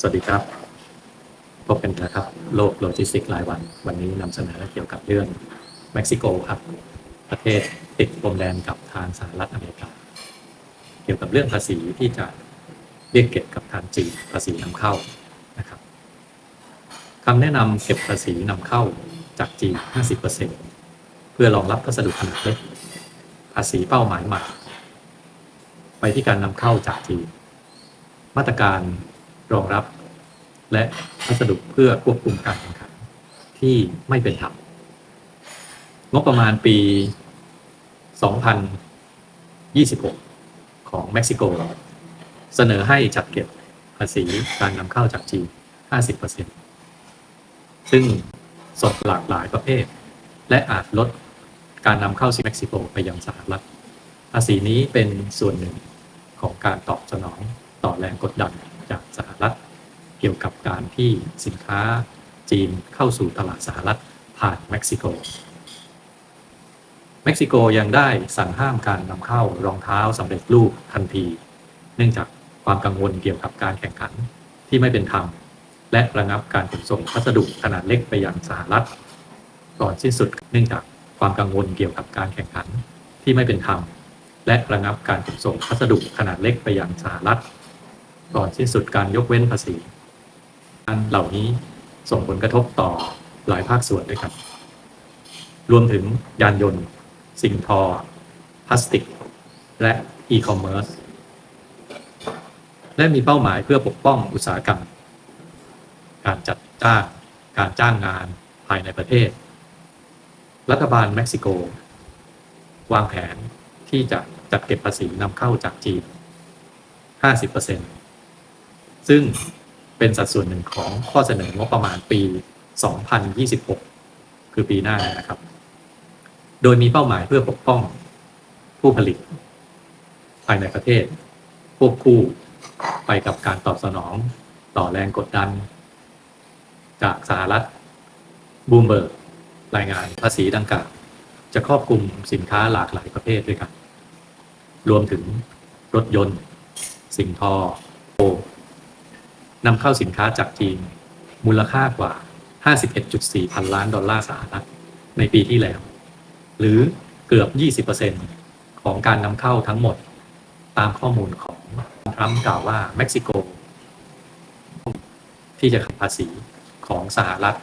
สวัสดีครับ พบกันอีกแล้วครับ โลกโลจิสติกส์รายวัน วันนี้นำเสนอเกี่ยวกับเรื่องเม็กซิโกครับ ประเทศติดพรมแดนกับทางสหรัฐอเมริกา เกี่ยวกับเรื่องภาษีที่จะเรียกเก็บกับทางจีนภาษีนำเข้านะครับคำแนะนำเก็บภาษีนำเข้าจากจีน 50%เพื่อรองรับพัสดุขนาดเล็กภาษีเป้าหมายใหม่ไปที่การนำเข้าจากจีน มาตรการ รองรับ และพัสดุเพื่อควบคุมการแข่งขันที่ไม่เป็นธรรมงบประมาณปี 2026 ของเม็กซิโก เสนอให้จัดเก็บภาษีการนำเข้าจากจีน 50%ซึ่งสดหลากหลายประเภท และอาจลดการนำเข้าสิเม็กซิโกไปยังสหรัฐ ภาษีนี้เป็นส่วนหนึ่งของการตอบสนองต่อแรงกดดัน จากสหรัฐ เกี่ยวกับการที่สินค้าจีนเข้าสู่ตลาดสหรัฐผ่านเม็กซิโก เม็กซิโกยังได้สั่งห้ามการนำเข้ารองเท้าสำเร็จรูปทันที เนื่องจากความกังวลเกี่ยวกับการแข่งขันที่ไม่เป็นธรรม และระงับการขนส่งพัสดุขนาดเล็กไปยังสหรัฐ ก่อนสิ้นสุดเนื่องจากความกังวลเกี่ยวกับการแข่งขันที่ไม่เป็นธรรมและระงับการขนส่งพัสดุขนาดเล็กไปยังสหรัฐ ก่อนสิ้นสุดการยกเว้นภาษีการเหล่านี้ส่งผลกระทบต่อหลายภาคส่วนด้วยกัน รวมถึงยานยนต์ สิ่งทอ พลาสติก และอีคอมเมิร์ซและมีเป้าหมายเพื่อปกป้องอุตสาหกรรม การจัดจ้างการจ้างงานภายในประเทศ รัฐบาลเม็กซิโก วางแผนที่จะจัดเก็บภาษีนำเข้าจากจีน 50% ซึ่งเป็นสัดส่วนหนึ่งของข้อเสนองบประมาณปี 2026 คือปีหน้านะครับ โดยมีเป้าหมายเพื่อปกป้องผู้ผลิต ภายในประเทศควบคู่ไปกับการตอบสนองต่อแรงกดดัน จากสหรัฐบูมเบิร์กรายงานภาษีดังกล่าวจะครอบคลุมสินค้าหลากหลายประเภทด้วยกัน รวมถึงรถยนต์ สิ่งทอโอ นำเข้าสินค้าจากจีน มูลค่ากว่า 51.4 พันล้านดอลลาร์สหรัฐในปีที่แล้ว หรือเกือบ 20%ของการนำเข้าทั้งหมด ตามข้อมูลของทรัมป์กล่าวว่าเม็กซิโก ที่จะขับภาษีของสหรัฐ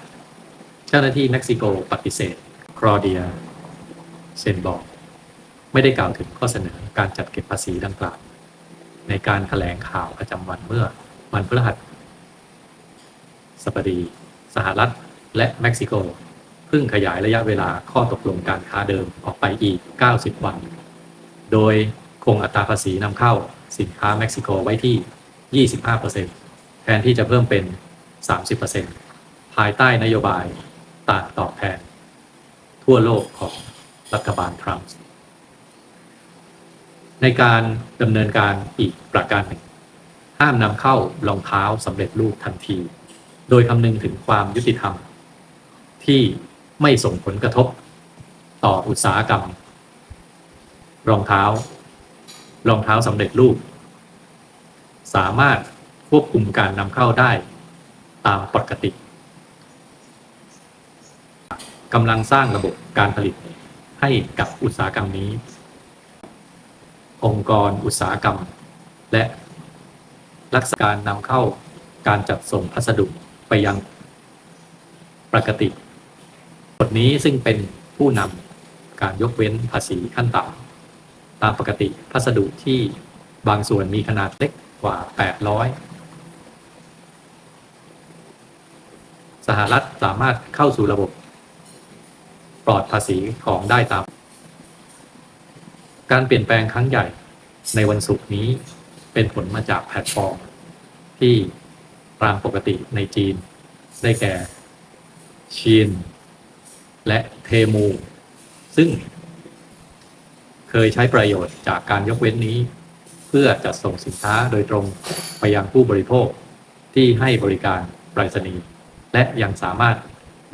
เจ้าหน้าที่เม็กซิโกปฏิเสธครอเดียเซนบอก ไม่ได้กล่าวถึงข้อเสนอการจัดเก็บภาษีดังกล่าวในการถแถลงข่าวประจำวันเมื่อ วันพฤหัสบดี สหรัฐ และเม็กซิโกเพิ่งขยายระยะเวลาข้อตกลงการค้าเดิมออกไปอีก 90 วัน โดยคงอัตราภาษีนำเข้าสินค้าเม็กซิโกไว้ที่ 25%แทนที่จะเพิ่มเป็น 30%ภายใต้นโยบายต่างตอบแทน ทั่วโลกของรัฐบาลทรัมป์ในการดำเนินการอีกประการหนึ่ง ห้ามนำเข้ารองเท้าสำเร็จรูปทันที โดยคำนึงถึงความยุติธรรม ที่ไม่ส่งผลกระทบ ต่ออุตสาหกรรม รองเท้า รองเท้าสำเร็จรูป สามารถควบคุมการนำเข้าได้ ตามปกติกำลังสร้างระบบการผลิตให้กับอุตสาหกรรมนี้ องค์กรอุตสาหกรรม และ รักษาการนำเข้าการจัดส่งพัสดุไปยังปกติบทนี้ซึ่งเป็นผู้นำการยกเว้นภาษีขั้นต่ำตามปกติพัสดุที่บางส่วนมีขนาดเล็กกว่า 800 สหรัฐสามารถเข้าสู่ระบบ ปลอดภาษีของได้ตาม การเปลี่ยนแปลงครั้งใหญ่ในวันศุกร์นี้ เป็นผลมาจากแพลตฟอร์ม ที่ตามปกติในจีน ได้แก่ชีน และเทมู ซึ่ง เคยใช้ประโยชน์จากการยกเว้นนี้ เพื่อจัดส่งสินค้าโดยตรงไปยังผู้บริโภค ที่ให้บริการไปรษณีย์และยังสามารถ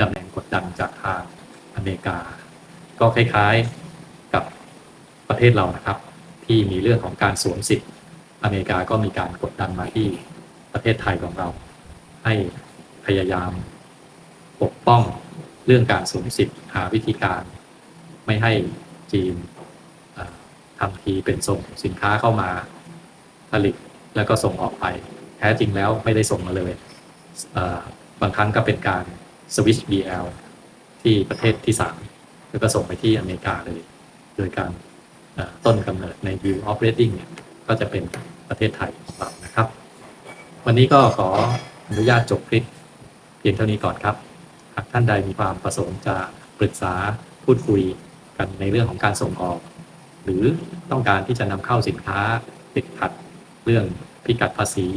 ดำเนินกดดันจากทางอเมริกา ก็คล้ายๆกับประเทศเรานะครับ ที่มีเรื่องของการสวมสิทธิ์ อเมริกาก็มีการกดดันมาที่ประเทศไทยของเรา ให้พยายามปกป้องเรื่องการสวมสิทธิ์หาวิธีการ ไม่ให้จีนทำทีเป็นส่งสินค้าเข้ามาผลิตแล้วก็ส่งออกไป แท้จริงแล้วไม่ได้ส่งมาเลยเบางครั้งก็เป็นการสวิช BL ที่ประเทศที่สามแล้วก็ส่งไปที่อเมริกาเลย โดยการต้นกำเนิดใน view of rating เนี่ย ก็จะเป็นประเทศไทยของเรานะครับ วันนี้ก็ขออนุญาตจบคลิปเพียงเท่านี้ก่อนครับ หากท่านใดมีความประสงค์จะปรึกษาพูดคุยกันในเรื่องของการส่งออก หรือต้องการที่จะนำเข้าสินค้าติดขัดเรื่องพิกัดภาษี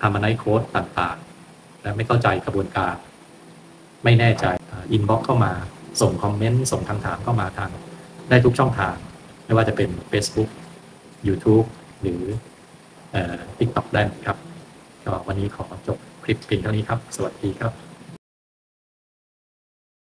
ทำ a น i โค้ดต่างๆ และไม่เข้าใจกระบวนการ ไม่แน่ใจอินบ็อกเข้ามาส่งคอมเมนต์ ส่งคำถามเข้ามาทาง ได้ทุกช่องทาง ไม่ว่าจะเป็น Facebook YouTube หรือเอ่อ TikTok ได้ครับก็วันนี้ขอจบคลิปเพียงเท่านี้ครับ สวัสดีครับ